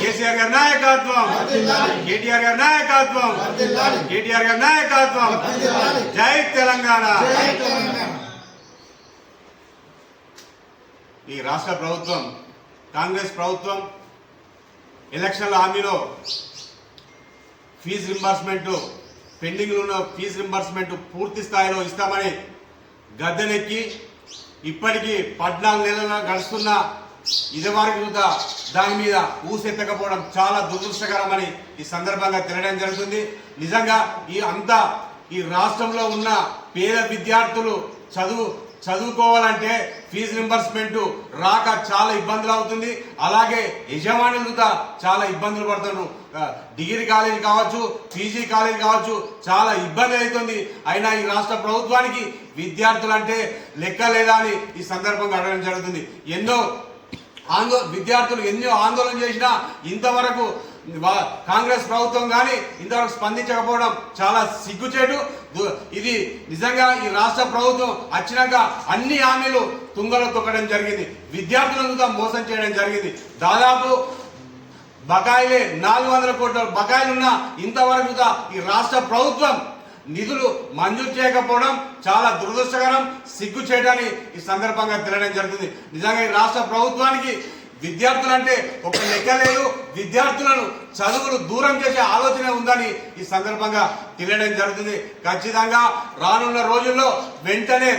కేసీఆర్ గారి నాయకత్వం. కేటీఆర్ గారి నాయకత్వం. కేటీఆర్ గారి నాయకత్వం. జై తెలంగాణ. ఈ రాష్ట్ర ప్రభుత్వం కాంగ్రెస్ ప్రభుత్వం ఎలక్షన్ల హామీలో ఫీజు రింబర్స్మెంట్ పెండింగ్లో ఉన్న ఫీజు రింబర్స్మెంట్ పూర్తి స్థాయిలో ఇస్తామని గద్దెనెక్కి ఇప్పటికీ పద్నాలుగు నెలల గడుస్తున్న ఇదివరకు కూడా దాని మీద ఊసెత్తకపోవడం చాలా దురదృష్టకరమని ఈ సందర్భంగా తెలియడం జరుగుతుంది. నిజంగా ఈ అంతా ఈ రాష్ట్రంలో ఉన్న పేద విద్యార్థులు చదువు చదువుకోవాలంటే ఫీజు రింబర్స్మెంట్ రాక చాలా ఇబ్బందులు అవుతుంది. అలాగే యజమానులు కూడా చాలా ఇబ్బందులు పడుతున్నారు. డిగ్రీ కాలేజీ కావచ్చు పీజీ కాలేజీ కావచ్చు చాలా ఇబ్బంది అవుతుంది. అయినా ఈ రాష్ట్ర ప్రభుత్వానికి విద్యార్థులు అంటే లెక్క లేదా అని ఈ సందర్భంగా అడగడం జరుగుతుంది. ఎన్నో ఆందో విద్యార్థులు ఎన్నో ఆందోళన చేసినా ఇంతవరకు కాంగ్రెస్ ప్రభుత్వం కానీ ఇంతవరకు స్పందించకపోవడం చాలా సిగ్గుచేటు. ఇది నిజంగా ఈ రాష్ట్ర ప్రభుత్వం వచ్చినాక అన్ని హామీలు తుంగలో తొక్కడం జరిగింది. విద్యార్థులను కూడా మోసం చేయడం జరిగింది. దాదాపు బకాయిలే నాలుగు వందల కోట్ల బకాయిలు ఉన్న ఇంతవరకు కూడా ఈ రాష్ట్ర ప్రభుత్వం నిధులు మంజూరు చేయకపోవడం చాలా దురదృష్టకరం సిగ్గు చేయడాన్ని ఈ సందర్భంగా తెలియడం జరుగుతుంది. నిజంగా ఈ రాష్ట్ర ప్రభుత్వానికి విద్యార్థులంటే ఒక లెక్క లేదు. విద్యార్థులను చదువులు దూరం చేసే ఆలోచన ఉందని ఈ సందర్భంగా తెలియడం జరుగుతుంది. ఖచ్చితంగా రానున్న రోజుల్లో వెంటనే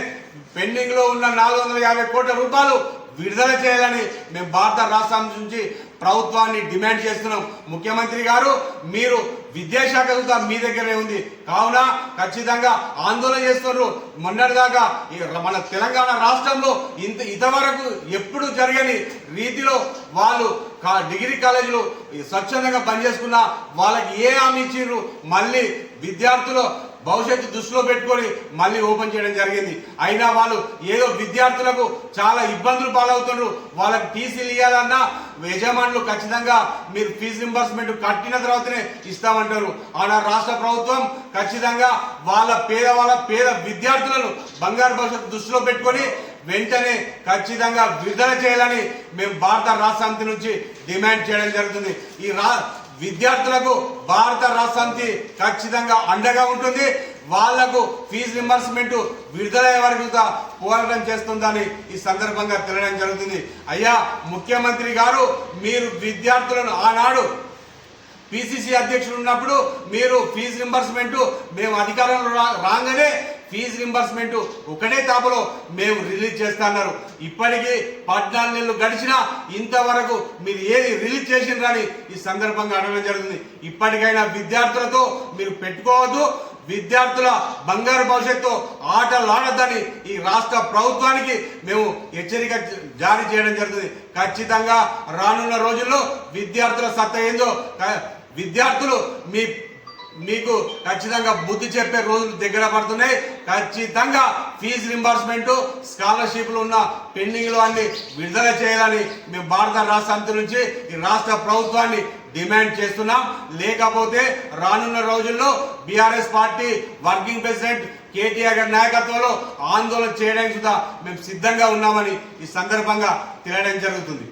పెండింగ్లో ఉన్న నాలుగు వందల యాభై కోట్ల రూపాయలు విడుదల చేయాలని మేము భారత రాష్ట్రం నుంచి ప్రభుత్వాన్ని డిమాండ్ చేస్తున్నాం ముఖ్యమంత్రి గారు మీరు విద్యాశాఖ కూడా మీ దగ్గరే ఉంది. కావున ఖచ్చితంగా ఆందోళన చేస్తున్నారు. మొన్నటిదాకా మన తెలంగాణ రాష్ట్రంలో ఇంత ఇంతవరకు ఎప్పుడు జరగని రీతిలో వాళ్ళు కా- డిగ్రీ కాలేజీలు స్వచ్ఛందంగా పనిచేసుకున్న వాళ్ళకి ఏ హామీ ఇచ్చిర్రు? మళ్ళీ విద్యార్థులు భవిష్యత్తు దృష్టిలో పెట్టుకొని మళ్ళీ ఓపెన్ చేయడం జరిగింది. అయినా వాళ్ళు ఏదో విద్యార్థులకు చాలా ఇబ్బందులు పాలవుతున్నారు వాళ్ళకి టీసీలు ఇవ్వాలన్నా యజమానులు ఖచ్చితంగా మీరు ఫీజు రింబర్స్మెంట్ కట్టిన తర్వాతనే ఇస్తామంటారు. ఆనా రాష్ట్ర ప్రభుత్వం ఖచ్చితంగా వాళ్ళ పేద వాళ్ళ పేద విద్యార్థులను బంగారు భవిష్యత్తు దృష్టిలో పెట్టుకొని వెంటనే ఖచ్చితంగా విడుదల చేయాలని మేము భారత రాష్ట్ర సమితి నుంచి డిమాండ్ చేయడం జరుగుతుంది. ఈ రా విద్యార్థులకు భారత రాష్ట్రానికి ఖచ్చితంగా అండగా ఉంటుంది. వాళ్ళకు ఫీజు రింబర్స్మెంట్ విడుదలయ్యే వరకు పోరాటం చేస్తుందని ఈ సందర్భంగా తెలియడం జరుగుతుంది. అయ్యా ముఖ్యమంత్రి గారు మీరు విద్యార్థులను ఆనాడు పిసిసి అధ్యక్షుడు ఉన్నప్పుడు మీరు ఫీజు రింబర్స్మెంట్ మేము అధికారంలో రాగానే ఫీజు రింబర్స్మెంట్ ఒకటే తాపులో మేము రిలీజ్ చేస్తున్నారు ఇప్పటికీ పద్నాలుగు నెలలు గడిచినా ఇంతవరకు మీరు ఏది రిలీజ్ చేసిండ్రని ఈ సందర్భంగా అడగడం జరుగుతుంది. ఇప్పటికైనా విద్యార్థులతో మీరు పెట్టుకోవద్దు. విద్యార్థుల బంగారు భవిష్యత్తు ఆటలు ఆడద్దని ఈ రాష్ట్ర ప్రభుత్వానికి మేము హెచ్చరిక జారీ చేయడం జరుగుతుంది. ఖచ్చితంగా రానున్న రోజుల్లో విద్యార్థుల సత్తా ఏందో విద్యార్థులు మీ మీకు ఖచ్చితంగా బుద్ధి చెప్పే రోజులు దగ్గర పడుతున్నాయి. ఖచ్చితంగా ఫీజు రింబర్స్మెంట్ స్కాలర్షిప్లు ఉన్న పెండింగ్లు అన్ని విడుదల చేయాలని మేము భారత రాష్ట్ర సమితి నుంచి ఈ రాష్ట్ర ప్రభుత్వాన్ని డిమాండ్ చేస్తున్నాం. లేకపోతే రానున్న రోజుల్లో BRS party working president KTR గారి నాయకత్వంలో ఆందోళన చేయడానికి సుధా మేము సిద్ధంగా ఉన్నామని ఈ సందర్భంగా తెలియడం జరుగుతుంది.